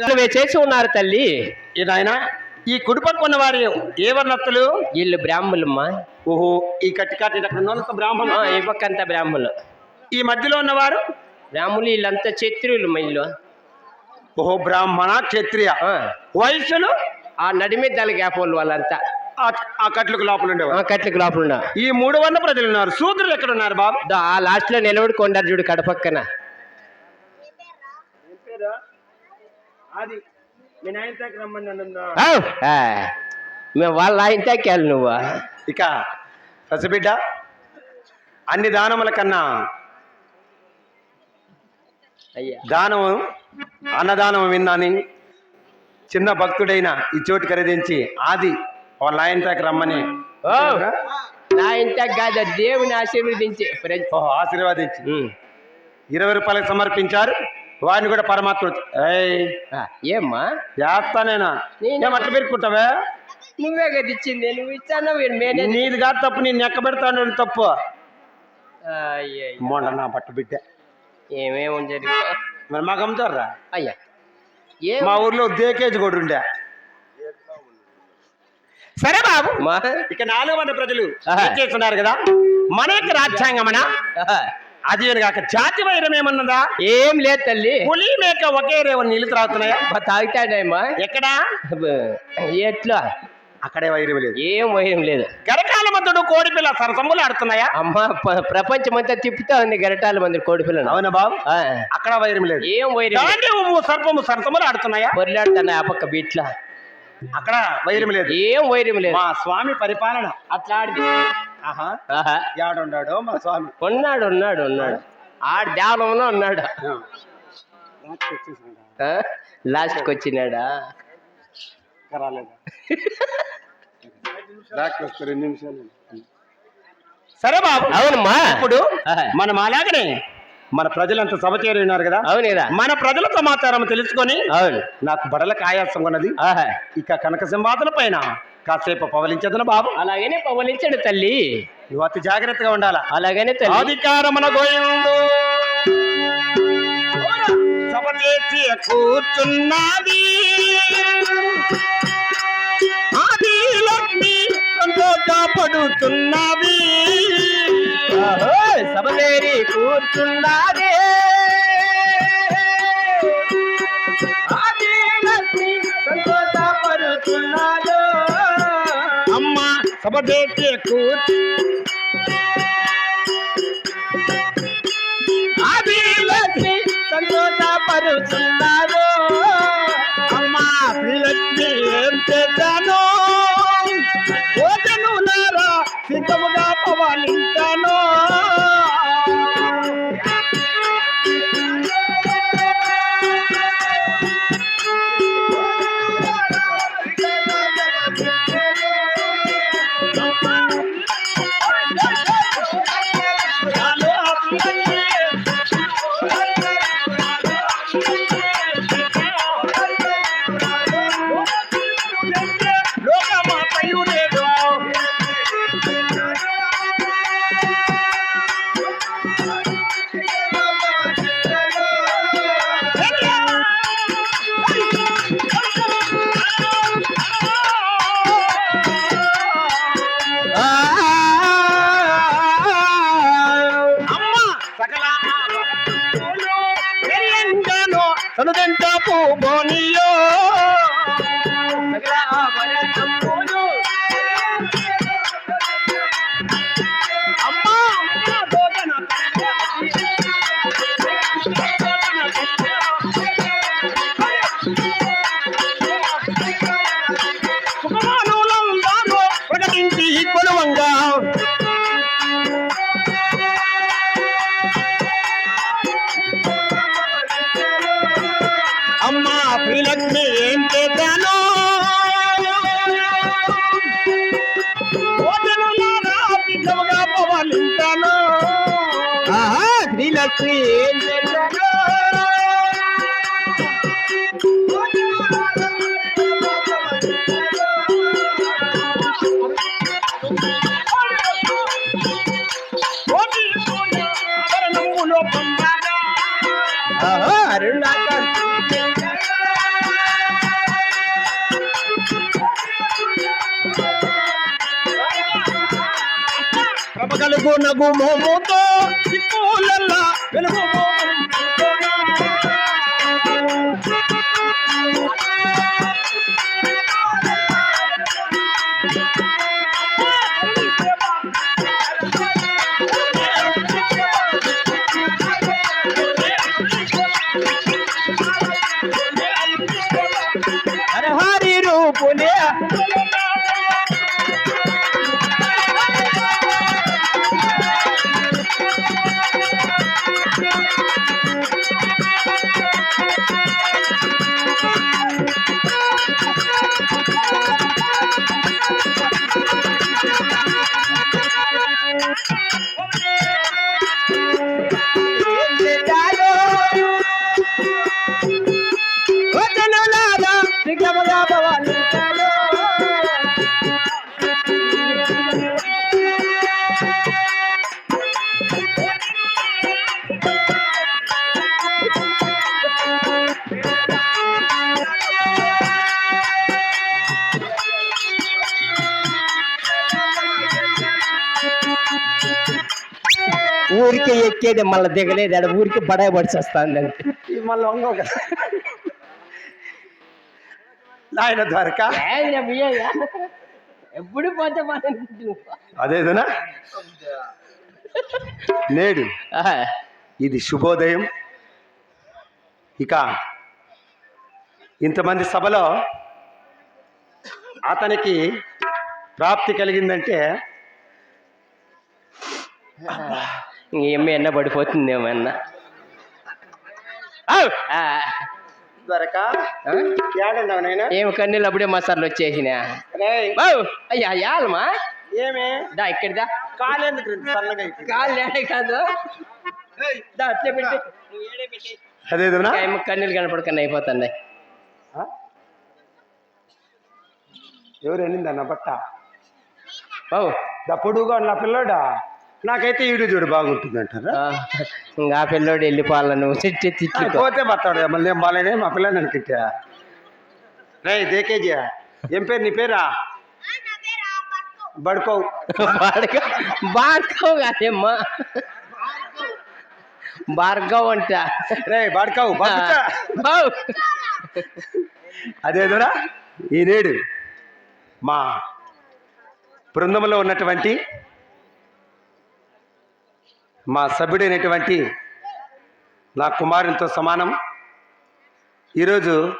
చేసి ఉన్నారు తల్లి. ఈ నాయన ఈ కుడిపక్క ఉన్న వారి ఏ వర్ణత్తులు వీళ్ళు బ్రాహ్మణులమ్మా. ఓహో ఈ కట్టి కట్టి అక్కడ ఉన్నంత బ్రాహ్మణ ఈ పక్కంతా బ్రాహ్మణులు. ఈ మధ్యలో ఉన్నవారు? బ్రాహ్మణులు వీళ్ళంతా క్షత్రియులు మైళ్ళు ఓహో బ్రాహ్మణ క్షత్రియ. ఆ, వైశ్యులు ఆ నడిమిద్దల గ్యాపోళ్ళు వాళ్ళంతా. ఆ- కట్లకు లోపల ఆ, ఉండేవారు కట్లకి లోపల ఈ మూడు వర్ణ ప్రజలు ఉన్నారు. శూద్రులు ఎక్కడ ఉన్నారు బాబు? ఆ లాస్ట్లో నిలబడుకుంటారు చూడు కడపక్కన. అది మీ నాయన రమ్మని ఆ, ఆ, మేము వాళ్ళ ఇంతకెళ్ళి నువ్వు. ఇక పసిబిడ్డ అన్ని దానముల కన్నా అయ్యా. దానము అన్నదానం విన్నాని చిన్న భక్తుడైన ఈ చోటు ఖరీదించి ఆది వాళ్ళ ఆయన దగ్గర రమ్మని. ఓ, నా ఇంత కాదు దేవుని ఆశీర్వదించి. ఆశీర్వాదించి. ఇరవై రూపాయలకు సమర్పించారు. వారిని కూడా పరమాత్మ ఏమ్మా? చేస్తానేనా? నేను- ఏం అట్లా పెరుక్కుంటావే? నువ్వే కదా ఇచ్చింది నువ్వు ఇచ్చాను నీది కాదు తప్పు నేను ఎక్క పెడతాను తప్పు. అయ్యా మొండ నా పట్టు బిడ్డ. ఏమేమి జరిగింది మరి మాకు అమ్ముతారా అయ్యా. ఏ మా ఊర్లో దేకేజ్ కూడా ఉండే. సరే బాబు. మా ఇక నాలుగు మంది ప్రజలు చేస్తున్నారు కదా. మన యొక్క రాజ్యాంగమన. అది కాక జాతి వైరం ఏమన్నదా? ఏం లేదు తల్లి. పులి మేక ఒకే రేవ నీళ్ళు త్రాగుతున్నాయా? తాగుతాడేమ్మా ఎక్కడా? ఎట్లా? అక్కడే వైరం లేదు. ఏం వైరం లేదు. గరకాల మధ్యడు కోడి పిల్ల సరసములు ఆడుతున్నాయా? అమ్మ ప- ప్రపంచమంతా తిప్పుతా ఉంది గరటాల మంది కోడి అవునా బాబు? అక్కడ వైరం లేదు. ఏం వైరం సర్పము సరసములు ఆడుతున్నాయా? పొర్లాడుతున్నా ఆ పక్క బీట్లా అక్కడ వైరం లేదు. ఏం వైరం లేదు. మా స్వామి పరిపాలన అట్లా ఆడి ఆహా. ఆహా. యాడున్నాడు మా స్వామి. ఉన్నాడు ఉన్నాడు ఉన్నాడు. ఆడు దేవలంలో ఉన్నాడు? లాస్ట్కి వచ్చినాడా రెండు నిమిషాలు. సరే బాబు. అవునమ్మా ఇప్పుడు ఆహా. మనం అలాగనే మన ప్రజలంతా సభ చేరి ఉన్నారు కదా? అవును కదా. మన ప్రజల సమాచారం తెలుసుకొని అవును. నాకు బడలకు ఆయాసం ఉన్నది ఆహా. ఇక కనక సింహాసన పైన కాసేపు పవలించదన బాబు? అలాగనే పవలించాడు తల్లి. నువ్వు అతి జాగ్రత్తగా ఉండాలా? అలాగనే తల్లి. అధికారమున గోయిందు సభ చేసి కూర్చున్నది. ఆది లక్ష్మి సంతోషపడుతున్నది కూర్చున్నారే అమ్మ సభ చేసి కూర్చు సుఖమానులందాను ప్రకటించి కొలువంగా అమ్మ శ్రీలక్ష్మి ఏం చేశాను శ్రీలక్ష్మి ఏం నగు నగు మోముతో దిక్కులల్లా వెలుగు ఊరికి ఎక్కేది మళ్ళీ దిగలేదు. ఆడ ఊరికి బడాయి పడిచి వస్తుంది అంతే మళ్ళీ వంగవు కదా నాయన ద్వారక? ఎప్పుడు పోతే అదేదనా? నేడు. ఇది శుభోదయం. ఇక ఇంతమంది సభలో అతనికి ప్రాప్తి కలిగిందంటే ఏమి అన్న? ఏడున్నావు నాయన? ఏమి కన్నీళ్ళు అప్పుడే మసాలు వచ్చేసినా. అయ్యా యాలమా? ఏమే? దా అయిపోయింది? కాళ్ళు లేడే కాదు. దా అట్లే పెట్టి. అదేదనా ఏమో కన్నీళ్ళు కనపడకుండా అయిపోతున్నాయి. ఆ? ఎవరు వెళ్ళిందన్న బట్ట బావు దా పొడుగుగా ఉన్న పిల్లోడా? నాకైతే ఈడు చూడు బాగుంటుంది అంటారా ఇంకా ఆ పిల్లోడు వెళ్ళిపోవాల నువ్వు తిట్టి పోతే బతాడు మళ్ళీ ఏం బాగాలేనే మా పిల్లని అనుకుంటా. రే దేకేజీ ఏం పేరు నీ పేరా? బడుకోవు భార్గవ్ భార్గవ్ కాదేమ్మా. భార్గవ్ అంట. రే బడుకోవు బతుకుతా బావు అదేదోరా? ఈ నేడు మా బృందంలో ఉన్నటువంటి మా సభ్యుడైనటువంటి నా కుమారునితో సమానం. ఈరోజు